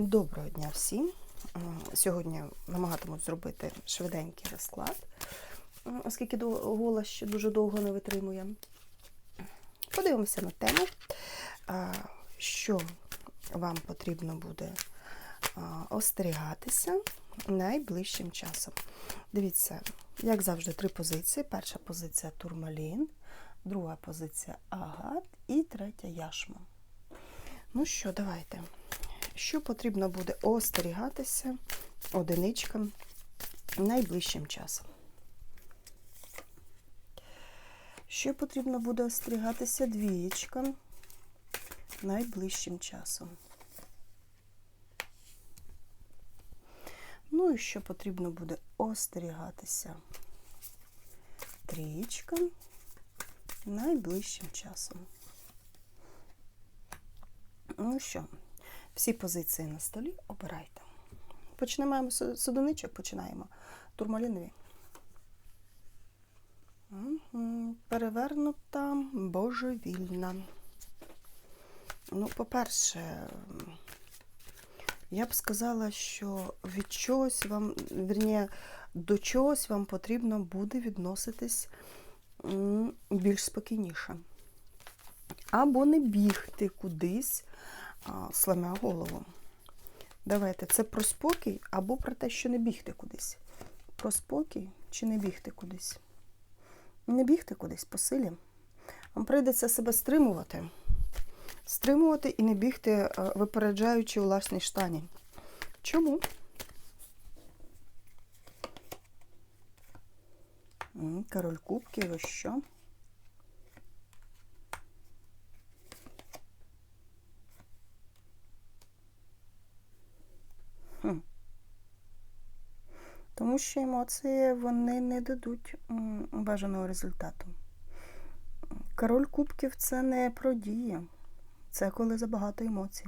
Доброго дня всім. Сьогодні намагатимусь зробити швиденький розклад, оскільки голос ще дуже довго не витримує. Подивимося на тему, що вам потрібно буде остерігатися найближчим часом. Дивіться, як завжди, три позиції. Перша позиція турмалін, друга позиція агат і третя яшма. Ну що, давайте. Що потрібно буде остерігатися одиничкам найближчим часом? Що потрібно буде остерігатися двієчкам найближчим часом? Ну і що потрібно буде остерігатися трієчкам найближчим часом? Ну що, всі позиції на столі обирайте. Почнемо з починаємо. Турмалінові. Перевернута божевільна. Ну, по-перше, я б сказала, що від чогось вам, вірні, до чогось вам потрібно буде відноситись більш спокійніше. Або не бігти кудись, сламя голову. Давайте, це про спокій або про те, що не бігти кудись. Про спокій чи не бігти кудись? Не бігти кудись по силі. Вам прийдеться себе стримувати. Стримувати і не бігти, е, випереджаючи у власній штані. Чому? Король кубків, ось що? Хм. Тому що емоції вони не дадуть бажаного результату. Король кубків це не про дії, це коли забагато емоцій.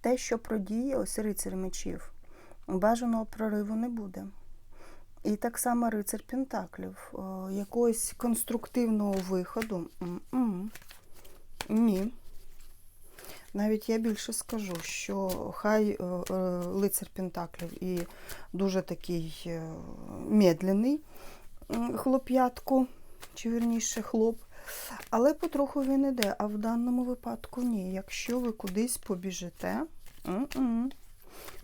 Те, що про дії, ось рицар мечів, бажаного прориву не буде. І так само рицар Пентаклів, якогось конструктивного виходу. Ні. Навіть я більше скажу, що хай е, е, лицар Пентаклів і дуже такий е, медленний м, хлоп'ятко, чи вірніше хлоп, але потроху він іде. А в даному випадку ні. Якщо ви кудись побіжите, м-м.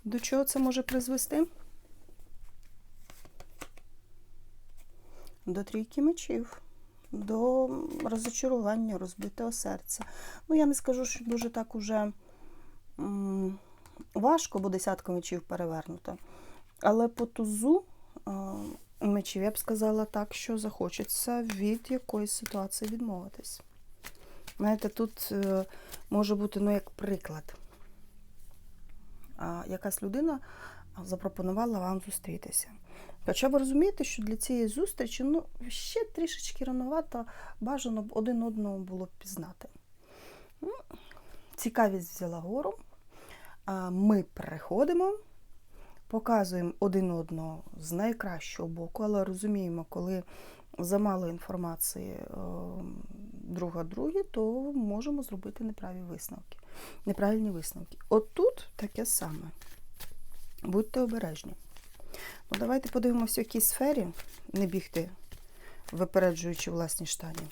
до чого це може призвести? До трійки мечів до розочарування, розбитого серця. Ну, я не скажу, що дуже так уже важко, бо десятка мечів перевернуто. Але по тузу е, мечів я б сказала так, що захочеться від якоїсь ситуації відмовитись. Знаєте, тут е, може бути, ну, як приклад. А, якась людина запропонувала вам зустрітися. Хоча ви розумієте, що для цієї зустрічі ну, ще трішечки рановато бажано б один одного було б пізнати. Ну, Цікавість взяла гору. Ми переходимо, показуємо один одного з найкращого боку, але розуміємо, коли замало інформації е, друга другі, то можемо зробити неправі висновки. Неправильні висновки. От тут таке саме. Будьте обережні. Ну, давайте подивимося, в якій сфері не бігти, випереджуючи власні штані.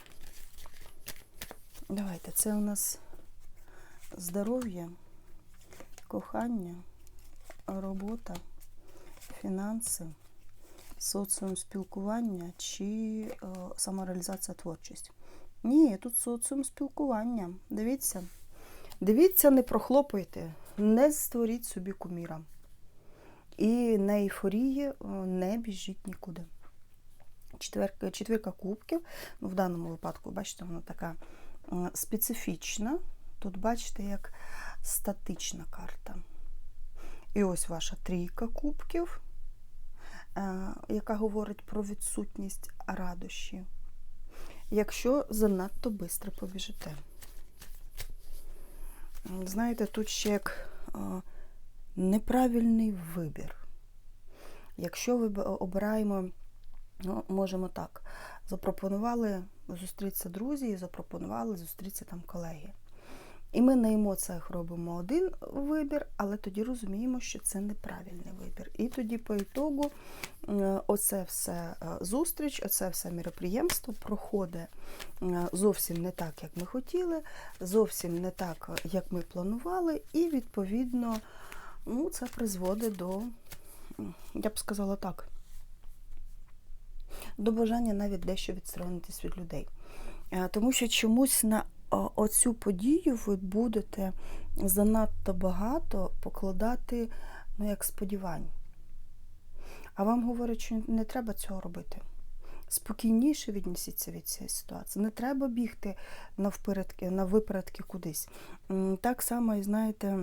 Давайте, це у нас здоров'я, кохання, робота, фінанси, соціум спілкування чи е, самореалізація творчість. Ні, тут соціум спілкування. Дивіться. Дивіться, не прохлопуйте, не створіть собі куміра. І на ейфорії е, не біжіть нікуди. Четверка, четвірка кубків, ну, в даному випадку, бачите, вона така е, специфічна. Тут, бачите, як статична карта. І ось ваша трійка кубків, е, яка говорить про відсутність радощі. Якщо занадто швидко побіжите. Знаєте, тут ще як неправильний вибір. Якщо ви обираємо, ну, можемо так, запропонували зустрітися друзі запропонували зустрітися там колеги. І ми на емоціях робимо один вибір, але тоді розуміємо, що це неправильний вибір. І тоді, по ітогу, е, оце все е, зустріч, оце все міроприємство проходить е, зовсім не так, як ми хотіли, зовсім не так, як ми планували, і відповідно ну, це призводить до, я б сказала так, до бажання навіть дещо відсторонитись від людей. Е, Тому що чомусь на оцю подію ви будете занадто багато покладати ну, як сподівань. А вам говорять, що не треба цього робити. Спокійніше віднесіться від цієї ситуації. Не треба бігти на випередки кудись. Так само, і знаєте,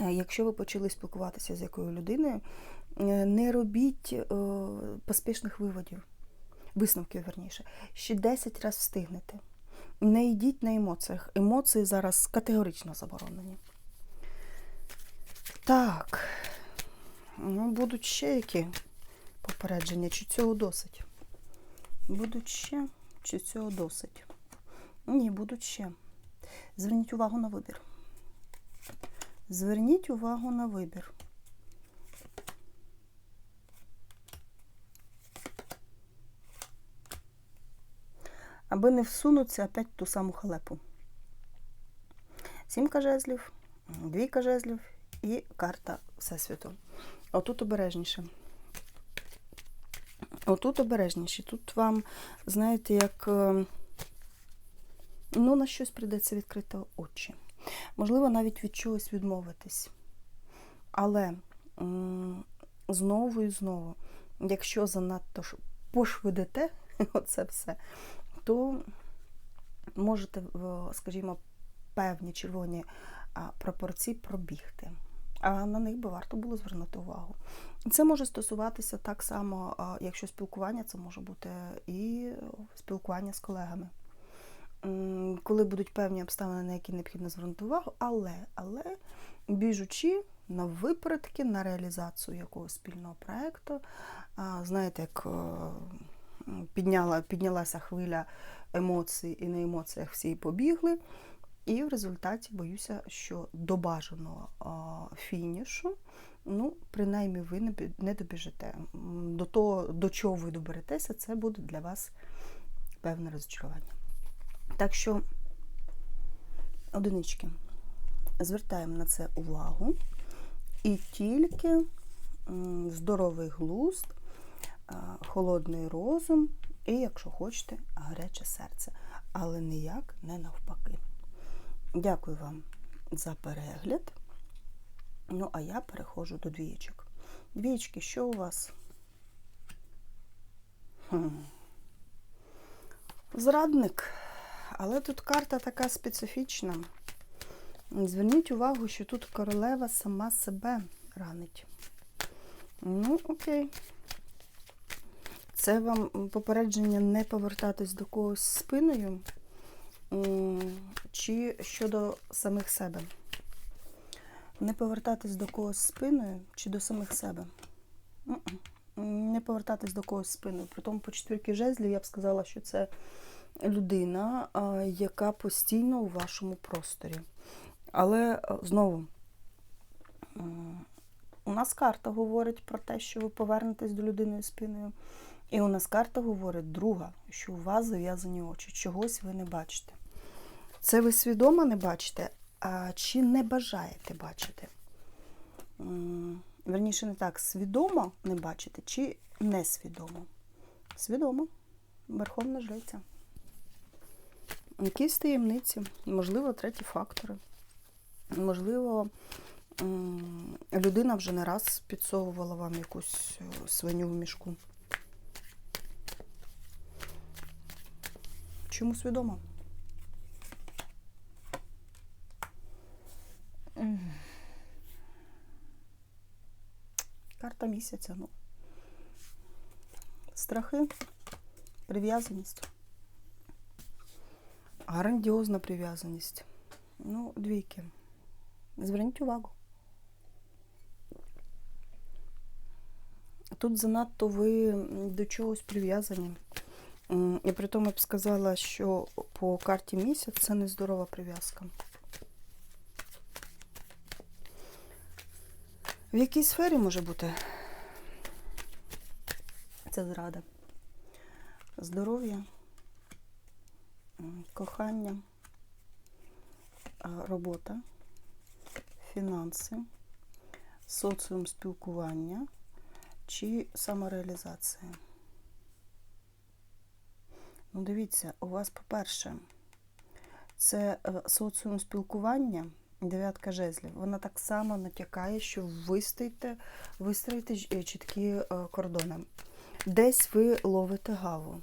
якщо ви почали спілкуватися з якою людиною, е, не робіть е, поспішних виводів, висновків верніше. Ще 10 разів встигнете. Не йдіть на емоціях. Емоції зараз категорично заборонені. Так. Ну, будуть ще які попередження, чи цього досить? Будуть ще, чи цього досить? Ні, будуть ще. Зверніть увагу на вибір. Зверніть увагу на вибір. Аби не всунутися опять в ту саму халепу. Сімка жезлів, двійка жезлів і карта Всесвіту. Отут обережніше. Отут обережніше. Тут вам, знаєте, як е, ну, на щось прийдеться відкрити очі. Можливо, навіть від чогось відмовитись. Але знову і знову, якщо занадто пошвидите оце все, то можете, скажімо, певні червоні пропорції пробігти. А на них би варто було звернути увагу. Це може стосуватися так само, якщо спілкування, це може бути і спілкування з колегами. Коли будуть певні обставини, на які необхідно звернути увагу, але, але біжучи на випередки, на реалізацію якогось спільного проєкту, знаєте, як е, підняла, піднялася хвиля емоцій, і на емоціях всі побігли. І в результаті боюся, що до бажаного фінішу, ну, принаймні, ви не, добіжите. До того, до чого ви доберетеся, це буде для вас певне розчарування. Так що, одинички, звертаємо на це увагу. І тільки здоровий глузд, холодний розум і, якщо хочете, гаряче серце. Але ніяк не навпаки. Дякую вам за перегляд. Ну, а я переходжу до двієчок. Двієчки, що у вас? Хм. Зрадник. Але тут карта така специфічна. Зверніть увагу, що тут королева сама себе ранить. Ну, окей. Це вам попередження не повертатись до когось спиною, чи щодо самих себе. Не повертатись до когось спиною чи до самих себе. Не повертатись до когось спиною. При тому по четвірки жезлів я б сказала, що це людина, яка постійно у вашому просторі. Але знову, у нас карта говорить про те, що ви повернетесь до людини спиною. І у нас карта говорить друга, що у вас зав'язані очі, чогось ви не бачите. Це ви свідомо не бачите, а чи не бажаєте бачити? Верніше, не так, свідомо не бачите, чи несвідомо? Свідомо. Верховна жриця. Якісь таємниці, можливо, треті фактори. Можливо, людина вже не раз підсовувала вам якусь е, свиню в мішку. Чому свідомо? Карта місяця, ну. Страхи, прив'язаність. Грандіозна прив'язаність. Ну, двійки. Зверніть увагу. Тут занадто ви до чогось прив'язані. І при тому я б сказала, що по карті місяць це нездорова прив'язка. В якій сфері може бути це зрада? Здоров'я кохання, робота, фінанси, соціум спілкування чи самореалізація. Ну, дивіться, у вас, по-перше, це е, соціум спілкування, дев'ятка жезлів. Вона так само натякає, що вистоїте, вистроїте е, чіткі е, кордони. Десь ви ловите гаву,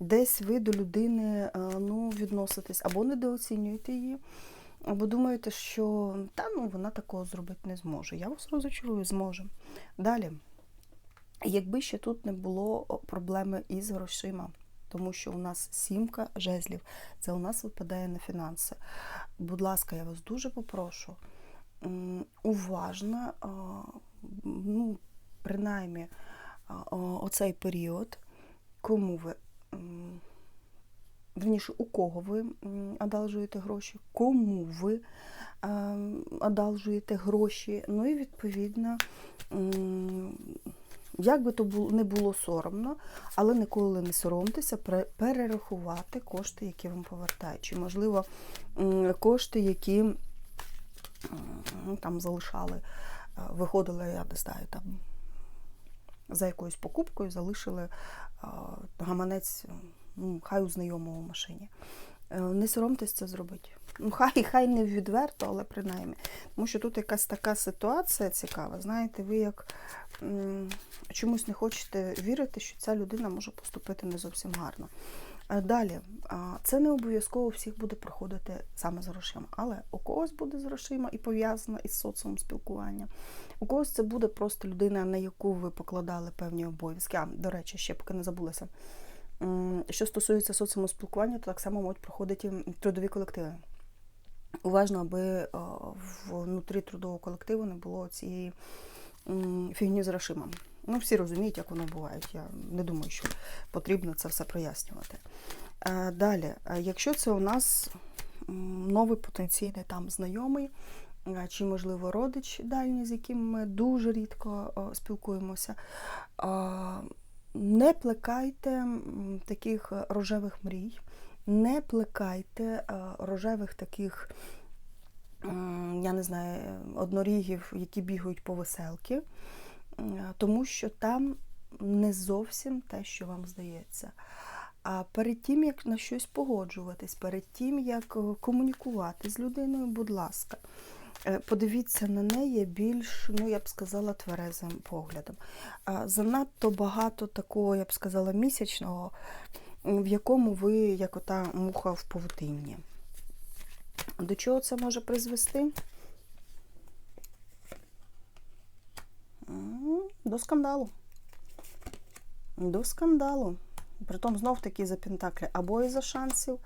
десь ви до людини е, ну, відноситесь або недооцінюєте її, або думаєте, що та ну вона такого зробити не зможе. Я вас розочарую, зможе. Далі, якби ще тут не було проблеми із грошима, тому що у нас сімка жезлів, це у нас випадає на фінанси. Будь ласка, я вас дуже попрошу, уважно, ну, принаймні, оцей період, кому ви. Верніше, у кого ви одалжуєте гроші, кому ви одалжуєте гроші. Ну і відповідно, як би то не було соромно, але ніколи не соромтеся перерахувати кошти, які вам повертають. Чи, можливо, кошти, які там залишали, виходили, я не знаю, там за якоюсь покупкою залишили а, гаманець, ну, хай у знайомого в машині. Е, Не соромтесь це зробити. Ну, хай, хай не відверто, але принаймні. Тому що тут якась така ситуація цікава. Знаєте, ви як м, чомусь не хочете вірити, що ця людина може поступити не зовсім гарно. Е, Далі, це не обов'язково всіх буде проходити саме з грошима, але у когось буде з грошима і пов'язано із соціумом спілкування. У когось це буде просто людина, на яку ви покладали певні обов'язки. А, до речі, ще поки не забулася. Що стосується соціуму спілкування, то так само можуть проходити трудові колективи. Уважно, аби е, внутрі трудового колективу не було цієї фігні з грошима. Ну, всі розуміють, як воно буває. Я не думаю, що потрібно це все прояснювати. Е, Далі, е, якщо це у нас новий потенційний там знайомий, е, чи, можливо, родич дальній, з яким ми дуже рідко спілкуємося, не плекайте таких рожевих мрій, не плекайте рожевих таких, я не знаю, однорігів, які бігають по веселки, тому що там не зовсім те, що вам здається. А перед тим, як на щось погоджуватись, перед тим, як е, комунікувати з людиною, будь ласка, е, подивіться на неї більш, ну я б сказала, тверезим поглядом. Занадто багато такого, я б сказала, місячного, в якому ви, як ота муха в павутинні. До чого це може призвести? До скандалу. До скандалу. Притом знов таки за пентаклі або із-за шансів,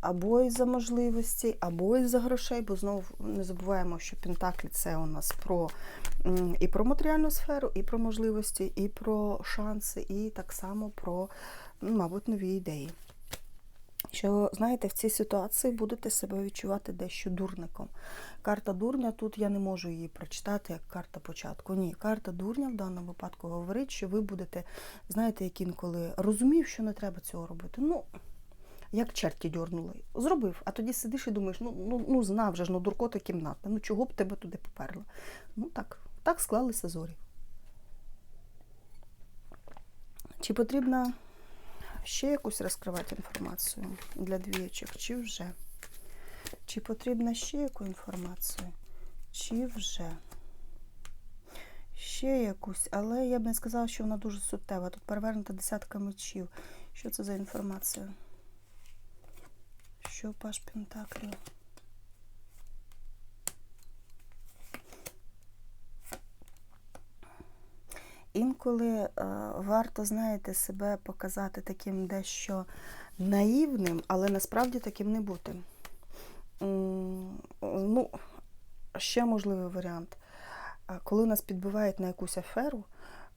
або із-за можливостей, або із-за грошей, бо знов не забуваємо, що пентаклі це у нас про і про матеріальну сферу, і про можливості, і про шанси, і так само про, ну, мабуть, нові ідеї. Що, знаєте, в цій ситуації будете себе відчувати дещо дурником. Карта дурня тут я не можу її прочитати як карта початку. Ні, карта дурня в даному випадку говорить, що ви будете, знаєте, як інколи розумів, що не треба цього робити. Ну, як черті дьорнули. Зробив, а тоді сидиш і думаєш, ну, ну, ну знав же ж, ну дуркота кімнатна, ну чого б тебе туди поперло? Ну так, так склалися зорі. Чи потрібно ще якусь розкривати інформацію для двічок, чи вже? Чи потрібно ще яку інформацію? Чи вже? Ще якусь, але я б не сказала, що вона дуже суттєва. Тут перевернута десятка мечів. Що це за інформація? Що паш Пентаклів? Інколи е, варто, знаєте, себе показати таким дещо наївним, але насправді таким не бути. Ну, ще можливий варіант. Коли нас підбивають на якусь аферу,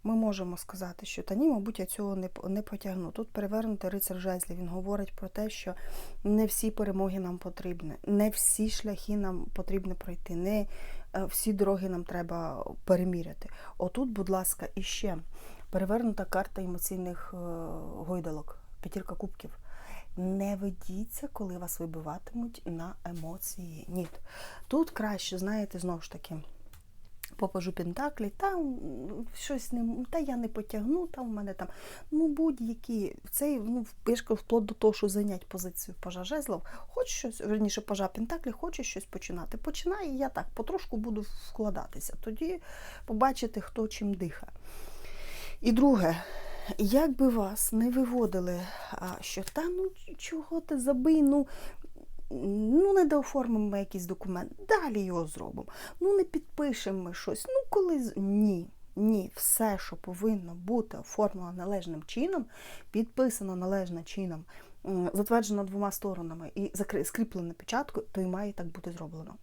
ми можемо сказати, що та ні, мабуть, я цього не, не потягну. Тут перевернутий рицар жезлів. Він говорить про те, що не всі перемоги нам потрібні, не всі шляхи нам потрібно пройти. Не всі дороги нам треба переміряти. Отут, будь ласка, іще перевернута карта емоційних е, гойдалок, п'ятірка кубків. Не ведіться, коли вас вибиватимуть на емоції. Ні. Тут краще, знаєте, знову ж таки, попажу Пентаклі, там щось не та я не потягну, там в мене там ну будь-які цей ну кажу, вплоть до того, що зайняти позицію пажа жезлов, хоч щось, верніше пажа Пентаклі, хоче щось починати. Починай, і я так потрошку буду вкладатися. Тоді побачите, хто чим дихає. І друге, як би вас не виводили, що та ну чого ти забий, ну ну не дооформимо ми якийсь документ, далі його зробимо. Ну не підпишемо ми щось. Ну коли ні. Ні, все, що повинно бути оформлено належним чином, підписано належним чином, затверджено двома сторонами і скріплене печаткою, то і має так бути зроблено.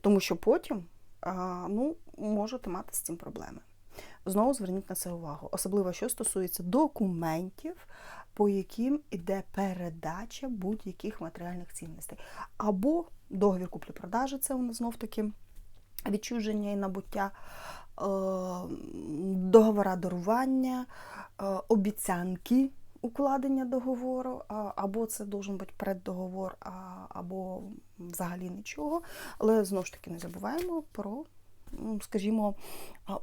Тому що потім ну, можете мати з цим проблеми. Знову зверніть на це увагу, особливо що стосується документів, по яким іде передача будь-яких матеріальних цінностей. Або договір куплі-продажі, це у нас знов таки відчуження і набуття, е, договора дарування, е, обіцянки укладення договору, або це должен бути преддоговор, або взагалі нічого. Але знову ж таки не забуваємо про, скажімо,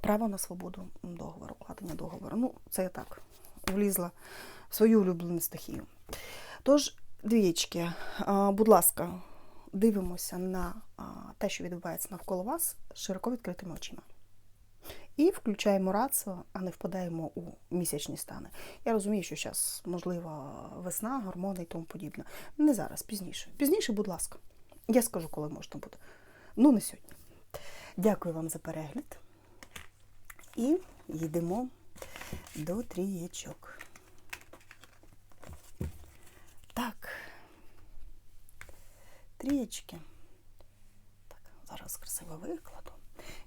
право на свободу договору, укладення договору. Ну, це я так влізла свою улюблену стихію. Тож, двієчки, будь ласка, дивимося на те, що відбувається навколо вас, широко відкритими очима. І включаємо рацію, а не впадаємо у місячні стани. Я розумію, що зараз, можливо, весна, гормони і тому подібне. Не зараз, пізніше. Пізніше, будь ласка. Я скажу, коли можна буде. Ну, не сьогодні. Дякую вам за перегляд. І йдемо до трієчок. Так. Трієчки. Так, зараз красиво викладу.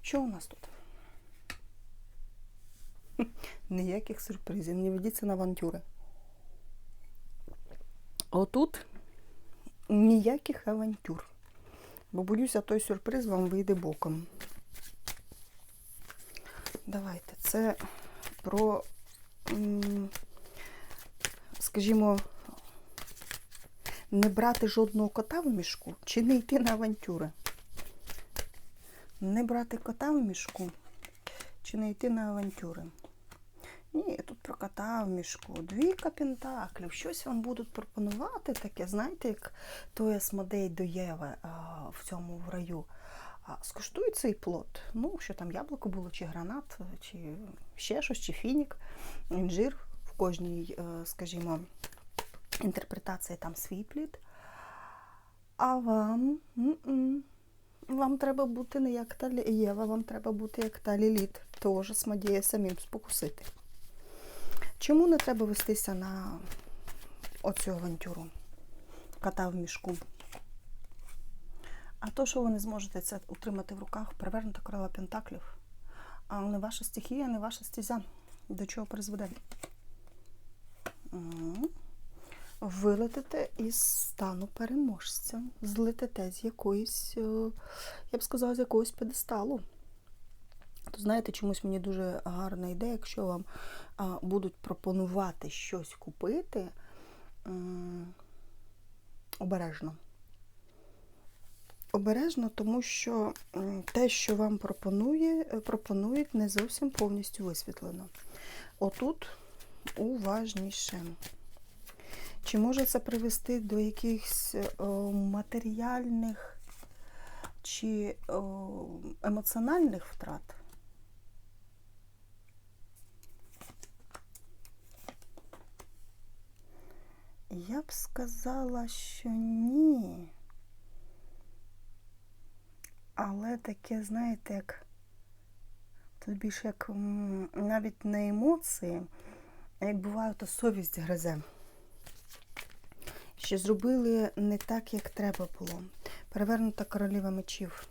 Що у нас тут? Ніяких сюрпризів, не ведіться на авантюри. Отут ніяких авантюр. Бо боюся, той сюрприз вам вийде боком. Давайте, це про, скажімо, не брати жодного кота в мішку чи не йти на авантюри. Не брати кота в мішку чи не йти на авантюри. Ні, тут про кота в мішку. Двійка пентаклів. Щось вам будуть пропонувати таке, знаєте, як той Асмодей до Єви а, в цьому в раю. А, скуштуй цей плод. Ну, що там яблуко було, чи гранат, чи ще щось, чи фінік, інжир в кожній, е, скажімо, інтерпретації там свій плід. А вам м-м, вам треба бути не як та Єва, вам треба бути як та Ліліт, теж смодіє самим спокусити. Чому не треба вестися на оцю авантюру? Кота в мішку. А то, що ви не зможете це утримати в руках, перевернута корова пентаклів, а не ваша стихія, не ваша стезя. До чого призведе? М. Вилетите із стану переможця, злетите з якоїсь, е, я б сказала, з якогось педесталу. То знаєте, чомусь мені дуже гарна ідея, якщо вам будуть пропонувати щось купити обережно. Обережно, тому що те, що вам пропонує, е, пропонують, не зовсім повністю висвітлено. Отут уважніше. Чи може це привести до якихось е, матеріальних чи е, емоціональних втрат? Я б сказала, що ні. Але таке, знаєте, як тут більше як навіть не емоції, а як буває, то совість гризе. Що зробили не так, як треба було. Перевернута королева мечів.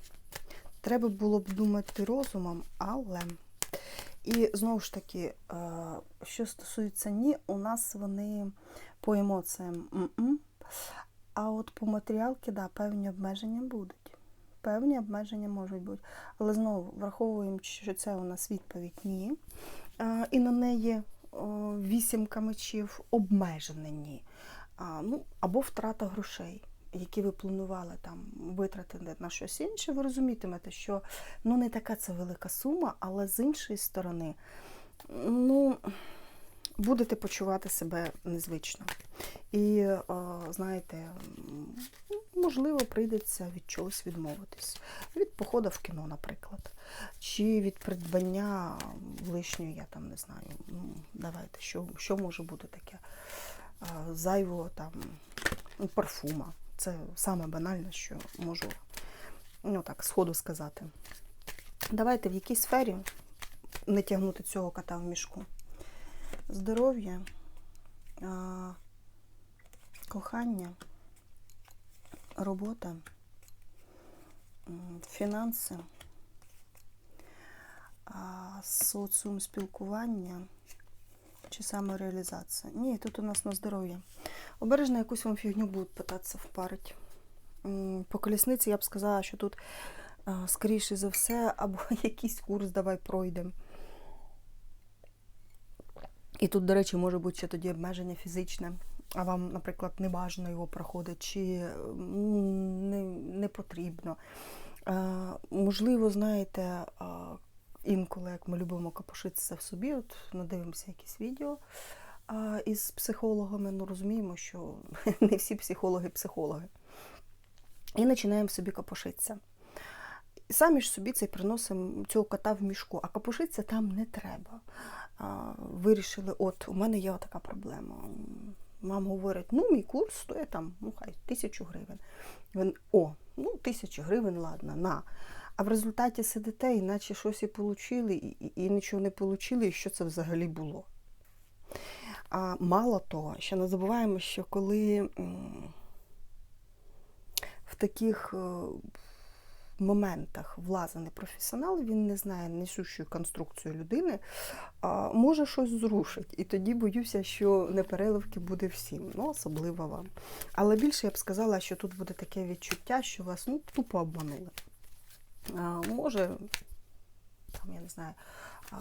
Треба було б думати розумом, але. І знову ж таки, е, що стосується ні, у нас вони по емоціям м-м. А от по матеріалки, да, певні обмеження будуть. певні обмеження можуть бути. Але знову враховуємо, що це у нас відповідь ні. І на неї вісімка мечів обмежене ні. Ну, або втрата грошей, які ви планували там витратити на щось інше. Ви розумітимете, що ну, не така це велика сума, але з іншої сторони, ну, будете почувати себе незвично. І, знаєте, можливо, прийдеться від чогось відмовитись. Від походу в кіно, наприклад. Чи від придбання лишньої, я там не знаю. Ну, давайте, що, що може бути таке? Зайвого там парфума. Це саме банальне, що можу ну, так, сходу сказати. Давайте в якій сфері не тягнути цього кота в мішку. Здоров'я, кохання, робота, фінанси, соціум спілкування чи самореалізація. Ні, тут у нас на здоров'я. Обережно якусь вам фігню будуть питатися впарить. По колісниці я б сказала, що тут, скоріше за все, або якийсь курс давай пройдемо. І тут, до речі, може бути ще тоді обмеження фізичне, а вам, наприклад, не бажано його проходити, чи не, не потрібно. Можливо, знаєте, інколи, як ми любимо капошитися в собі, от надивимося якісь відео із психологами, ну розуміємо, що не всі психологи психологи. І починаємо собі капошитися. І самі ж собі цей приносимо цього кота в мішку, а капошитися там не треба. Вирішили, от у мене є така проблема. Мама говорить, ну мій курс стоїть там, ну хай тисячу гривень. Він, О, ну тисячу гривень, ладно, на. А в результаті сидите, іначе щось і отримали, і, і, нічого не отримали, і що це взагалі було. А мало того, ще не забуваємо, що коли в таких е, моментах влазить непрофесіонал, він не знає несущу конструкцію людини, а може щось зрушить. І тоді боюся, що непереливки буде всім, ну особливо вам. Але більше я б сказала, що тут буде таке відчуття, що вас ну, тупо обманули. Може, там, я не знаю,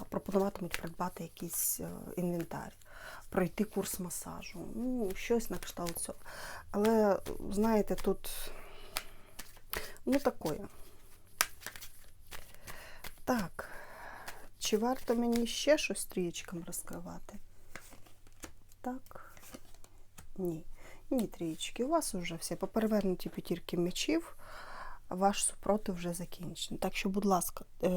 пропонуватимуть придбати якийсь е, інвентар, пройти курс масажу, ну, щось на кшталт цього. Але, знаєте, тут ну такое. Так, чи варто мені ще щось трієчкам розкривати? Так. Ні. Ні, трієчки. У вас вже все поперевернуті п'ятірки мечів, ваш супротив вже закінчений. Так що, будь ласка, е,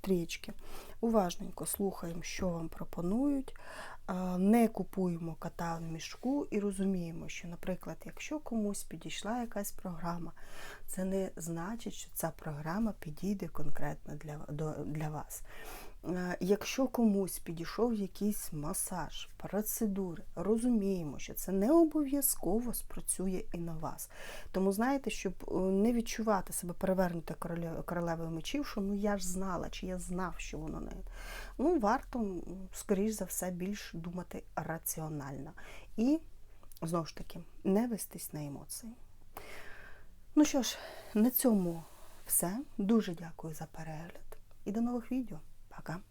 трієчки, уважненько слухаємо, що вам пропонують. Е, Не купуємо кота в мішку і розуміємо, що, наприклад, якщо комусь підійшла якась програма, це не значить, що ця програма підійде конкретно для, для вас. Е, Якщо комусь підійшов якийсь масаж, процедури, розуміємо, що це не обов'язково спрацює і на вас. Тому знаєте, щоб е, не відчувати себе перевернути королевою мечів, що ну я ж знала, чи я знав, що воно не. Ну, варто, скоріш за все, більш думати раціонально. І, знову ж таки, не вестись на емоції. Ну що ж, на цьому все. Дуже дякую за перегляд і до нових відео. Пока.